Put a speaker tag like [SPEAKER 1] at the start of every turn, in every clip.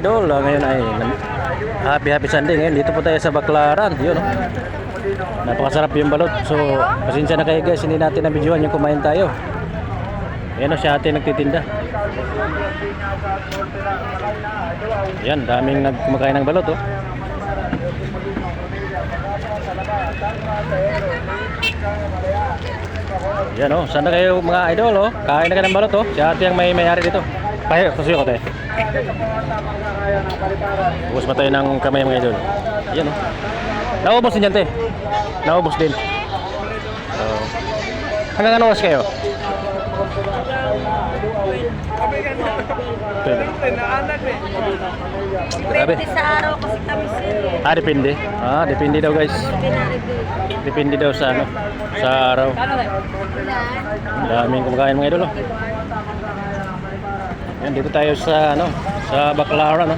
[SPEAKER 1] Idol, ah, ngayon ay happy happy Sunday ngayon. Dito po tayo sa Baklaran. Yun, oh. Napakasarap yung balot. So, pasensya na kayo guys, hindi natin na-videoan yung kumain tayo. Yan o, siya ate nagtitinda. Yan, daming nagkumakain ng balot, oh. Yan oh, saan na kayo mga idol oh? Kain na ka ng balot oh. Si ate ang may mayari dito. Pahe, kasuyo ko tayo. Ubus pa tayo ng kamay mga idol. Yan oh. Naubos din yan te. Naubos din. So, hanggang ano oras kayo? Pwede. Grabe.
[SPEAKER 2] Depende sa araw kasi kami sir.
[SPEAKER 1] Ah, depende. Ah, depende daw guys. Depende daw sa ano, sa araw. Ang daming kumakain mga idol. Oh. Yan, dito tayo sa ano, sa Baclaran, no.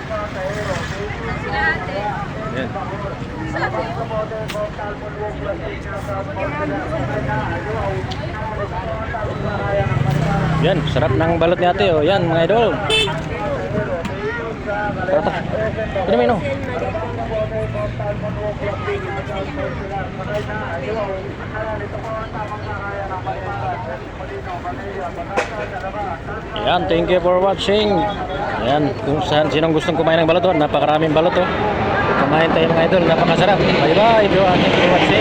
[SPEAKER 1] Yan. Yan, sarap ng balot ni ate, oh. Yan, mga idol. Tara, tara. Inumin, no. Ayan, thank you for watching. Ayan, kung saan sinong gustong kumain ng balot, oh, napakaraming balot oh. Kumain tayo mga idol, napakasarap. Bye bye, everyone. Thank you for watching.